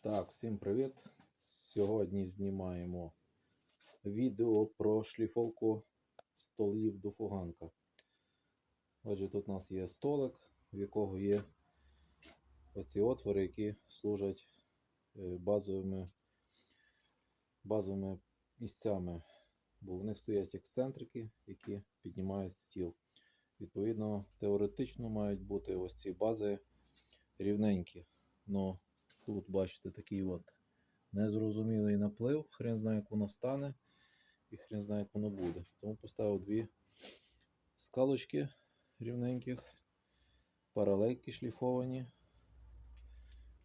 Так, всім привіт! Сьогодні знімаємо відео про шліфовку столів до фуганка. Отже, тут у нас є столик, в якого є оці отвори, які служать е, базовими, базовими місцями, бо в них стоять ексцентрики, які піднімають стіл. Відповідно, теоретично мають бути ось ці бази рівненькі. Но тут бачите такий от незрозумілий наплив, хрен знає, як воно стане, і хрен знає, як воно буде. Тому поставив дві скалочки рівненьких, паралельки шліфовані.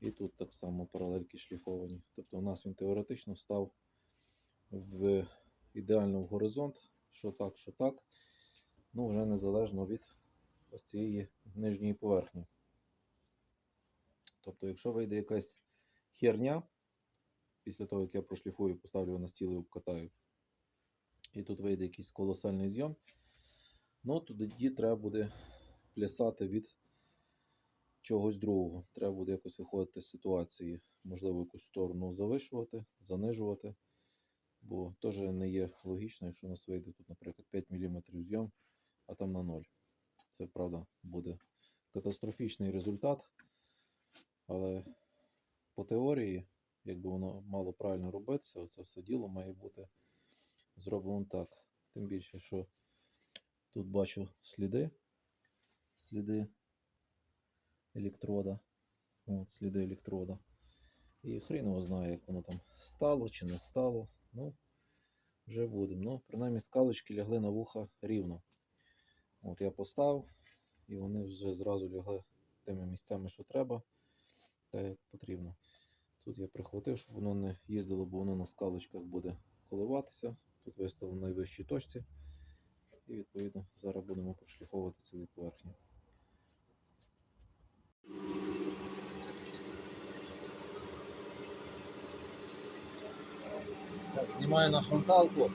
І тут так само паралельки шліфовані. Тобто у нас він теоретично став в ідеально в горизонт, що так, що так. Ну, вже незалежно від ось цієї нижньої поверхні. Тобто, якщо вийде якась херня, після того, як я прошліфую, поставлю на стіл і обкатаю, і тут вийде якийсь колосальний зйом, ну тоді треба буде плясати від чогось другого. Треба буде якось виходити з ситуації, можливо, якусь сторону завишувати, занижувати. Бо теж не є логічно, якщо у нас вийде тут, наприклад, 5 мм зйом, а там на 0. Це правда буде катастрофічний результат. Але по теорії, якби воно мало правильно робитися, це все діло має бути зроблено так. Тим більше, що тут бачу сліди, сліди електрода. От, сліди електрода. І хрін його знає, як воно там стало чи не стало. Ну, вже будемо. Ну, принаймні скалочки лягли на вуха рівно. От я поставив, і вони вже зразу лягли тими місцями, що треба так як потрібно. Тут я прихватив, щоб воно не їздило, бо воно на скалочках буде коливатися. Тут виставив на найвищій точці. І відповідно зараз будемо прошліфовувати цілу поверхню. Так, знімаю на фронталку.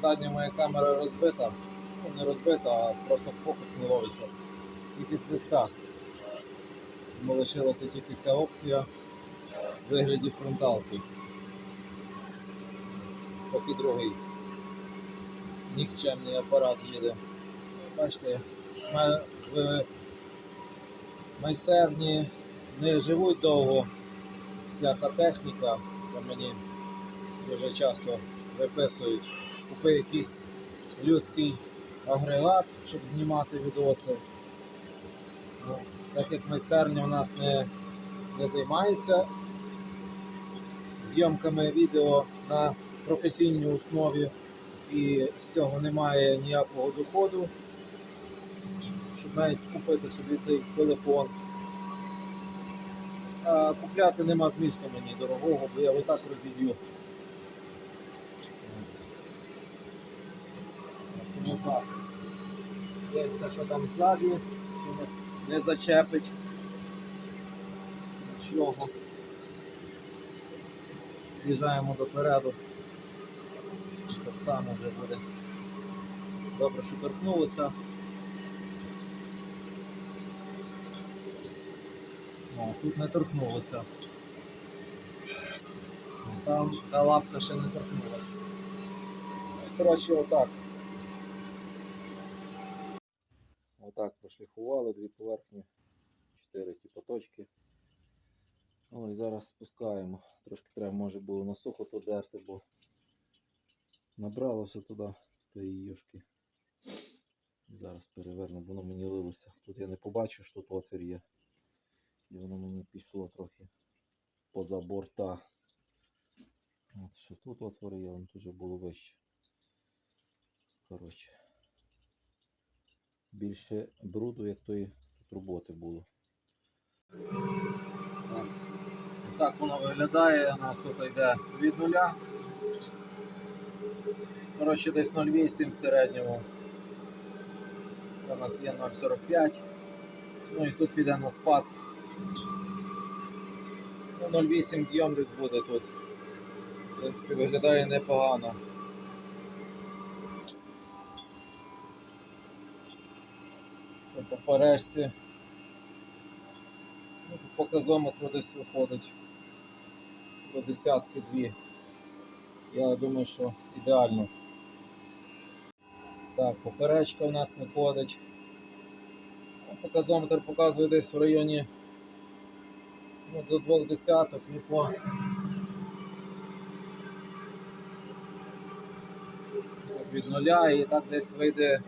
Задня моя камера розбита. Ну, не розбита, а просто фокус не ловиться. Тільки з близька. Тому лишилася тільки ця опція в вигляді фронталки. Поки другий нікчемний апарат їде. Бачите, в майстерні не живуть довго всяка техніка, то мені дуже часто виписують. Купи якийсь людський агрегат, щоб знімати відоси. Ну, так як майстерня у нас не, не займається зйомками відео на професійній основі і з цього немає ніякого доходу, щоб навіть купити собі цей телефон. А купляти нема змісту мені дорогого, бо я отак розіб'ю. Тому так. Дивіться, що там ззаді, не- зачепить. Нічого. В'їжджаємо допереду. Так само вже буде. Добре, що торкнулося. О, тут не торкнулося. Там та лапка ще не торкнулася. Коротше, отак. Отак прошліфували дві поверхні, чотири типу, точки. І зараз спускаємо. Трошки треба, може було на сухо то дерти, бо набралося туди тої юшки. Зараз переверну, воно мені лилося. Тут я не побачив, що тут отвір є. І воно мені пішло трохи поза борта. От що тут отвор є, воно тут було вище. Коротше. Більше бруду, як тої роботи було. Так. Так воно виглядає, у нас тут йде від нуля. Коротше, десь 0,8 в середньому. Це у нас є 0,45. Ну і тут піде на спад. Ну, 0,8 зйом десь буде тут. В принципі, виглядає непогано. По. Ну, по показометру десь виходить до десятки дві. Я думаю, що ідеально. Так, поперечка у нас виходить. Ну, Показометр показує десь в районі ну, до двох десяток, по. Від нуля і так десь вийде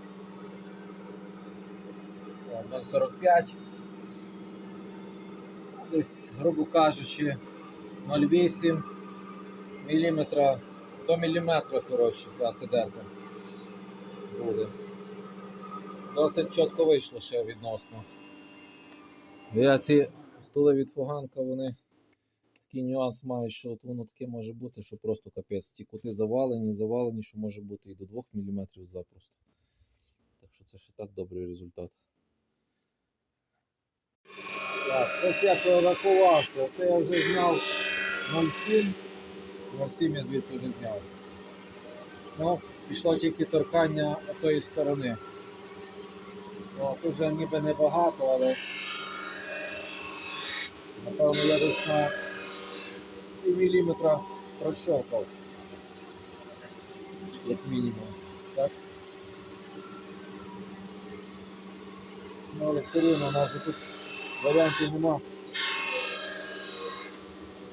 о, 0,45. Десь, грубо кажучи, 0,8 міліметра до міліметра, коротше, да, це дерка буде. Досить чітко вийшло ще відносно. Я ці стули від фуганка, вони такий нюанс мають, що от воно таке може бути, що просто капець. Ті кути завалені, завалені, що може бути і до 2 мм запросто. Так що це ще так добрий результат. Так, ось я прорахувався. Це я вже зняв 0,7. 0,7 я звідси вже зняв. Ну, пішло тільки торкання тої сторони. О, тут вже ніби небагато, але напевно я десь на пів міліметра прощовкав. Як мінімум. Так? Ну, але все рівно у нас тут варіантів нема.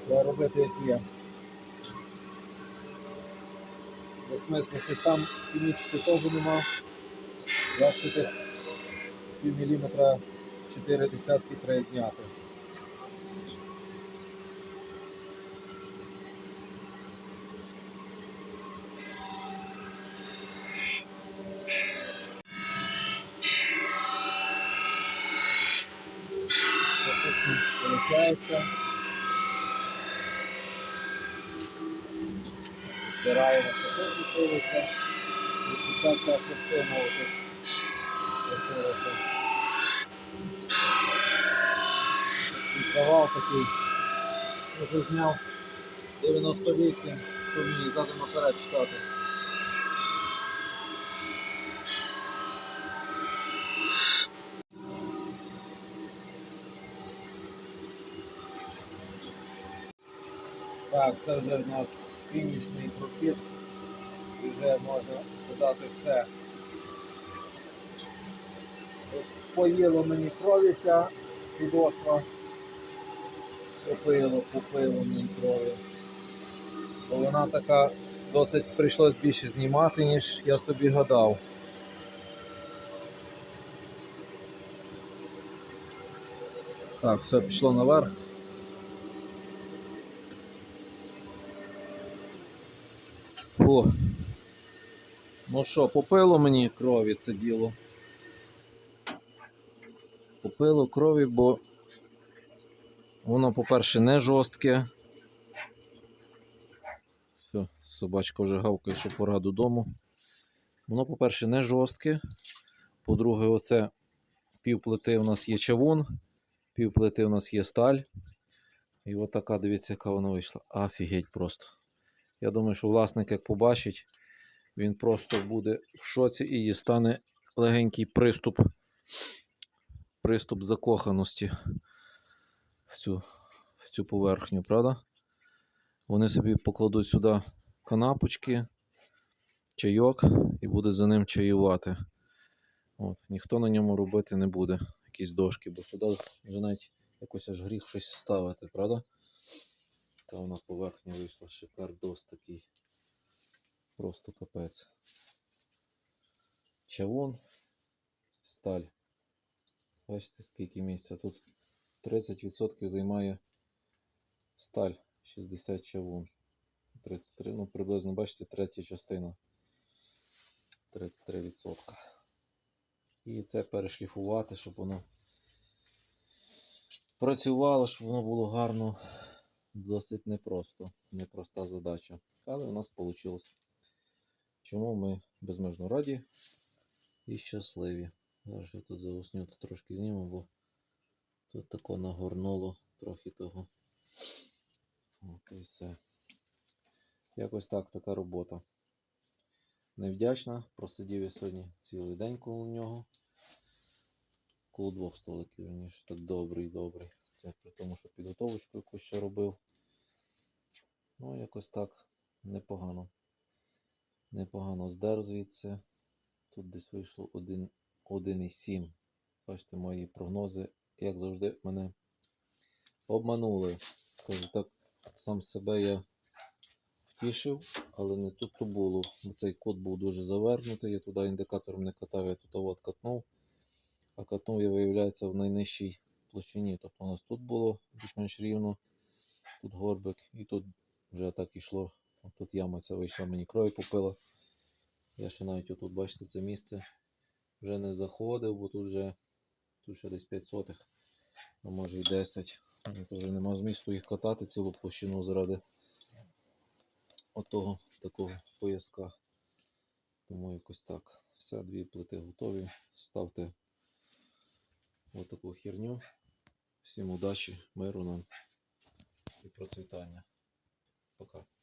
Треба робити як є. Без смислу щось там хімічити теж нема. Бачите півміліметра пів 4 десятки треба зняти. Збираємо, що тут лишилося. І ця частина отут лишилася. Віддавав такий. Вже зняв 98, що мені задом наперед читати. Так, це вже в нас фінішний прохід. Вже можна сказати все. Поїло мені крові ця підошва. Попило, попило мені крові. Бо вона така досить прийшлось більше знімати, ніж я собі гадав. Так, все пішло наверх. О. Ну що, попило мені крові це діло. Попило крові, бо воно, по-перше, не жорстке. Все, собачка вже гавкає, що пора додому. Воно, по-перше, не жорстке. По-друге, оце півплити у нас є чавун, півплити у нас є сталь. І от така, дивіться, яка вона вийшла. Офігеть просто. Я думаю, що власник, як побачить, він просто буде в шоці і їй стане легенький приступ, приступ закоханості в цю, в цю поверхню, правда? Вони собі покладуть сюди канапочки, чайок і буде за ним чаювати. От, ніхто на ньому робити не буде якісь дошки, бо сюди вже навіть якось аж гріх щось ставити, правда? Та вона поверхня вийшла, шикардос такий. Просто капець. Чавун, сталь. Бачите, скільки місця. Тут 30% займає сталь, 60 чавун. 33, ну приблизно, бачите, третя частина. 33%. І це перешліфувати, щоб воно працювало, щоб воно було гарно досить непросто, непроста задача. Але у нас вийшло. Чому ми безмежно раді і щасливі. Зараз я тут заусню, трошки зніму, бо тут тако нагорнуло трохи того. От і все. Якось так така робота. Невдячна, просидів я сьогодні цілий день коло нього. Коло двох столиків, раніше так добрий, добрий. Це при тому, що підготовочку якусь ще робив. Ну, якось так непогано. Непогано здер звідси. Тут десь вийшло 1,7. Бачите, мої прогнози, як завжди, мене обманули. Скажу так, сам себе я втішив, але не тут то було. Цей код був дуже завернутий, я туди індикатором не катав, я тут от катнув. А катнув я, виявляється, в найнижчій площині. Тобто у нас тут було більш-менш рівно, тут горбик, і тут вже так ішло. От Тут яма ця вийшла, мені крові попила. Я ще навіть отут, бачите, це місце вже не заходив, бо тут вже тут ще десь 5 сотих, а може і 10. Ну, То вже нема змісту їх катати цілу площину заради отого такого пояска. Тому якось так. Все, дві плити готові. Ставте отаку херню. Всім удачі, миру нам і процвітання. Пока.